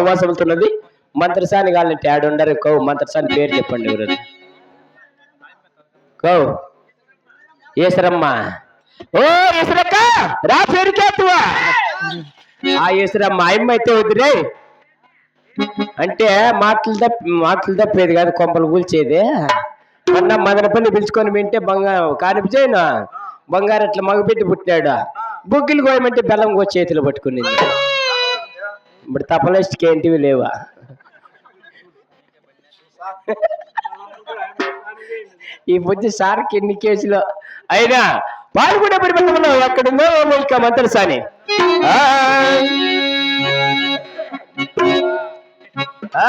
ఉపవాసముతున్నది మంత్రసాని కాలని ట్యాడ్ ఉండరు. కౌ మంత్రసాని పేరు చెప్పండి ఎవరు కౌ. ఏసరమ్మ ఓ ఏసరక్క రా పేరుకేతువా ఆ ఏసరమ్మ ఆయమ్మ అయితే వద్దురే. అంటే మాటలు తప్ప మాటలు తప్పేది కాదు కొంపలు కూల్చేది. మొన్న మదనపల్లి పిలుచుకొని వింటే బంగారు కానిపించేనా బంగారు అట్లా మగపెట్టి పుట్టినాడు. బుగ్గిలు కోయమంటే బెల్లం కో చేతిలో పట్టుకునింది. ఇప్పుడు తపలిస్ట్కి ఏంటివి లేవా ఈ బుద్ధి సార్కి ఎన్ని కేసులు అయినా పాల్గొనే కూడా పరిమితంలో ఎక్కడుందో ఇంకా మంత్రసాని ఆ. ఆ.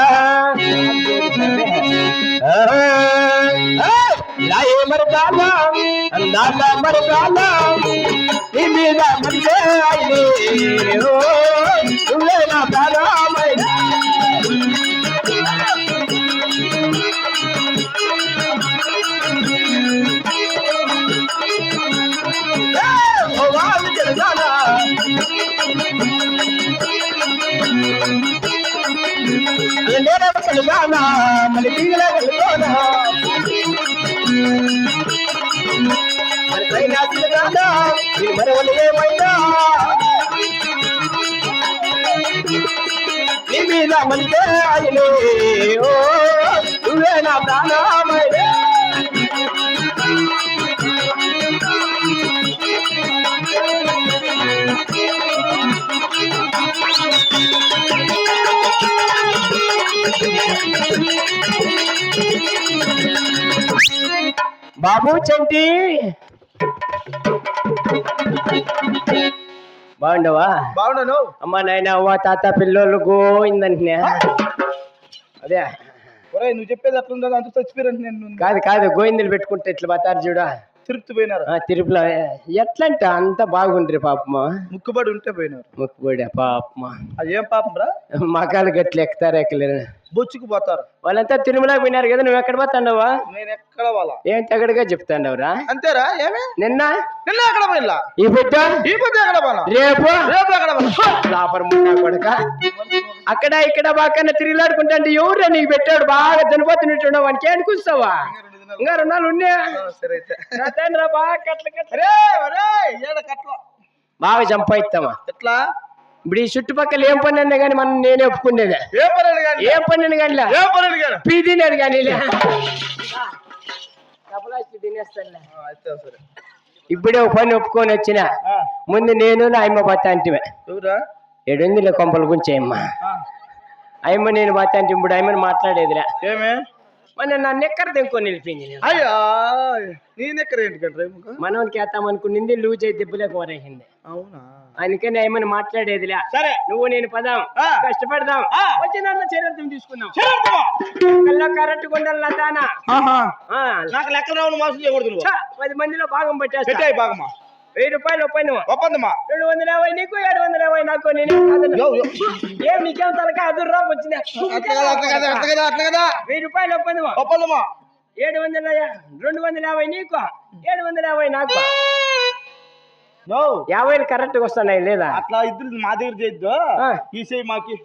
ఆ. ఆ. లాయే మరగాల, అందాల మరగాల, నీ మీద మనసే ఓ, నువ్వే నా కలుగానా కలుగోనా మరి పైన తిరగానా? మనకే ఆయనే ఓ నువ్వే నా ప్రాణమైన బాబు చంటి బాగుండవా బాగున్నాను. అమ్మ నాయన అవ్వ తాత పిల్లోళ్ళు గోయిందంటే అదే. ఒరే నువ్వు చెప్పేది అట్లుండదు అంత చచ్చిపోయారంటే నేను కాదు కాదు గోయిందలు పెట్టుకుంటే ఇట్లా పోతారు చూడ. తిరుపతి పోయినారు? తిరుపతిలో ఎట్లంట అంత బాగుండ్రి పాపమా. ముక్కుబడి ఉంటే పోయినారు. ముక్కుబడి పాపమా. అది ఏం పాపం రా? మకాలు గట్లు ఎక్కుతారు ఎక్కలేరు. బొచ్చుకు పోతారు. వాళ్ళంతా తిరుమల పోయినారు కదా నువ్వు ఎక్కడ పోతాండవా? నేను ఎక్కడ వాళ్ళ ఏం తగడుగా చెప్తాండవరా? అంతేరా ఏమే? నిన్న? నిన్న ఎక్కడ పోయిలా ఈ ఈ పొద్దు ఎక్కడ పోనా రేపు? రేపు ఎక్కడ లాపర్ మున్నా కొడక. అక్కడ ఇక్కడ బాగా తిరిగిలాడుకుంటా అంటే ఎవరు నీకు పెట్టాడు? బాగా చనిపోతున్నట్టు వానికి ఏం కూర్చోవా ఇంకా రెండు నాలుగు ఉన్నాయా సరే అయితే. బాగా కట్ల కట్ల. రే ఒరే ఏడ కట్ల? బాగా చంపాయిస్తామా ఎట్లా? ఇప్పుడు ఈ చుట్టుపక్కల ఏం పని అన్నా కానీ మనం నేనే ఒప్పుకునేది. ఏ పని కానీ? ఏం పని అని కానీ ఏ పని కానీ? పీదినాడు కానీ ఇప్పుడే ఒక పని ఒప్పుకొని వచ్చిన. ముందు నేను నా అమ్మ బత్త అంటే ఏడుందిలే కొంపల గురించి అమ్మ ఆ, అయ్యమ్మ నేను బత్త అంటే ఇప్పుడు అయ్యమని మాట్లాడేదిలే. ఏమే? మన నా నెక్కర నిలిపింది నేను? అయ్యా నేను ఎక్కడ ఏంటి కంటే మనోనికి వేస్తామనుకునింది లూజ్ అయితే దెబ్బలేక వరేసింది. అవునా? అందుకని ఏమని మాట్లాడేదిలే. సరే. నువ్వు నేను పదాం. కష్టపడదాం. వచ్చిన చరిత్రం తీసుకుందాం? కల్లా కరెక్ట్ కొండల. ఆ, నాకు లెక్క రావును మోసం చేయకూడదు పది మందిలో భాగం పట్టేస్తా. బాగమ్మా వెయ్యి రూపాయలు ఒప్పందం ఒప్పందమ్మా రెండు వందల యాభై నీకు ఏడు వందల యాభై నాకు నేను. ఏం నీకేం తలక అదుర్రా వచ్చిందా వెయ్యి రూపాయలు ఒప్పందం ఒప్పందమ్మా ఏడు వందల రెండు వందల యాభై నీకు ఏడు వందల యాభై నాకు. నో యాభైలు కరెక్ట్గా వస్తున్నాయి లేదా? అట్లా ఇద్దరు మా దగ్గర చేయొద్దు. ఆ. తీసేయి మాకి.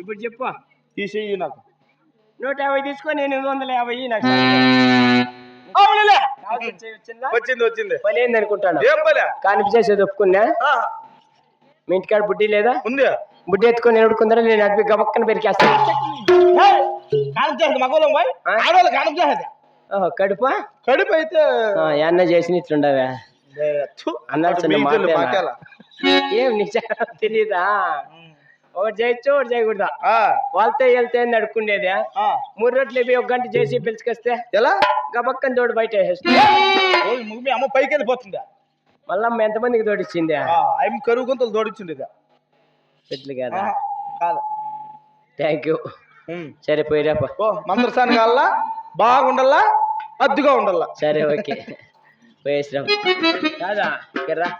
ఇప్పుడు చెప్పు. తీసేయి నాకు. నూట యాభై తీసుకొని ఎనిమిది వందల యాభై నాకు. వచ్చిందా? వచ్చింది ఏంది అనుకుంటాను. ఏం పలే కానిపించేసేది ఒప్పుకున్నా? మీ ఇంటికాడ బుడ్డి లేదా? ఉంది? బుడ్డి ఎత్తుకొని ఎడుకుందరా నేను అడ్డు గబక్కన పెరికేస్తాను మగవాళ్ళం పోయి? ఆడవాళ్ళు కడుపా? కడుపు అయితే అన్న చేసిన ఇట్లుండవే ఏ, నిజం తెలీదా? ఒకటి చేయొచ్చు ఒకటి చేయకూడదా? వాళ్ళతో వెళ్తే ఆ. మూడు రోట్లు ఒక గంట చేసి పిలుచుకొస్తే? ఎలా? గబక్కన తోడు బయట మీ అమ్మ పైకి వెళ్ళిపోతుందా? మళ్ళీ అమ్మ ఎంతమందికి తోడిచ్చింది? ఆయన కరువు గుంతలు తోడిచ్చిండేదా పెట్లు కదా? కాదు. Thank you. సరే పోయిరాప ఓ మందరసాని కావాలా? బాగుండాలా? అద్దుగా ఉండాలా? సరే ఓకే. పోయేసిరాం కాదా? ఇక్కడ రా.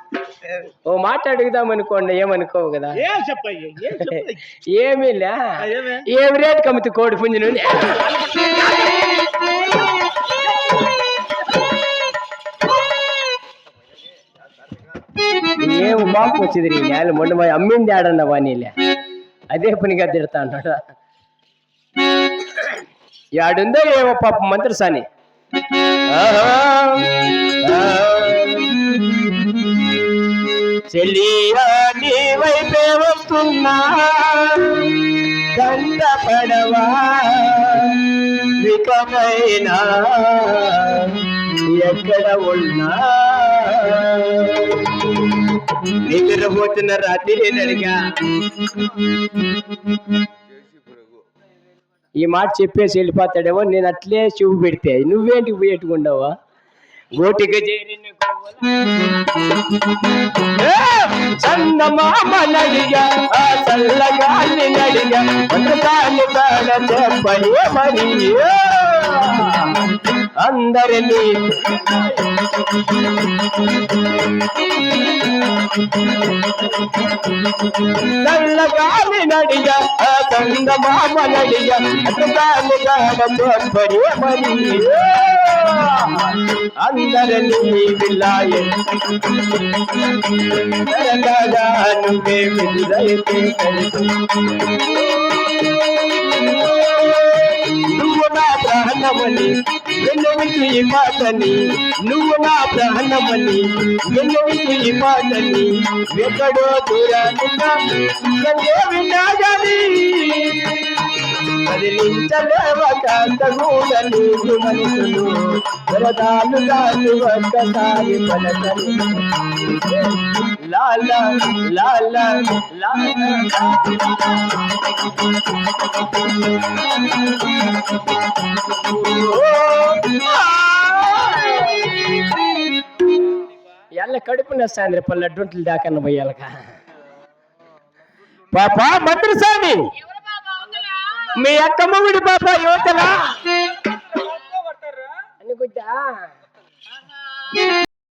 ఓ మాట అడుగుదాం అనుకోండి ఏమనుకోవు కదా? ఏమీ లే. ఏమే? ఏమి రేటు కమ్ముతు కోడి పుంజు ఏం బాపు వచ్చింది నీ నేల మొండ పోయి అమ్మింది ఆడన్న వాణిలే. అదే పనిగా తిడతా అంటాడు. యాడుందో ఏమో పాప మంత్రి సాని ఆహా, ఆ. చెలియా నీ వైపే వస్తున్నా. కంట పడవా వికమైనా ఎక్కడ ఉన్నా? నిద్రపోతున్న రాత్రి ఈ మాట చెప్పేసి వెళ్ళిపోతాడేమో నేను అట్లే చూపు పెడితే. నువ్వేంటి పోయేట్టుకుండవా? ఓటిక చేరిన చందమామ నడిగా చల్లగాలి నడిగా ఒకసారి చెప్పని మరి అందరినీ చల్లగాలి నడిగా ఆ చందమామ నడిగా ఒకసారి కాడ చెప్పని మరి అందరినీ విలాయ తెలంగాణ నువ్వే విడుదలైతే నువ్వు నా ప్రాణమని ఎన్నవికి ఈ మాటని నువ్వు నా ప్రాణమని ఎన్నవికి ఈ మాటని ఎక్కడో దూరానుగా సంగే కదిలించలేవ కాంతగూడ నీకు మనసులు వరదాలు దాని ఒక్కసారి పలకని లాల లాల లాల ఎల్ల కడుపు నస్తాంద్రి పల్లె దాకా పోయాలక. పాప మంత్రస్వామి మీ అక్కమ్మ మొగుడి పాప యువతలా? అని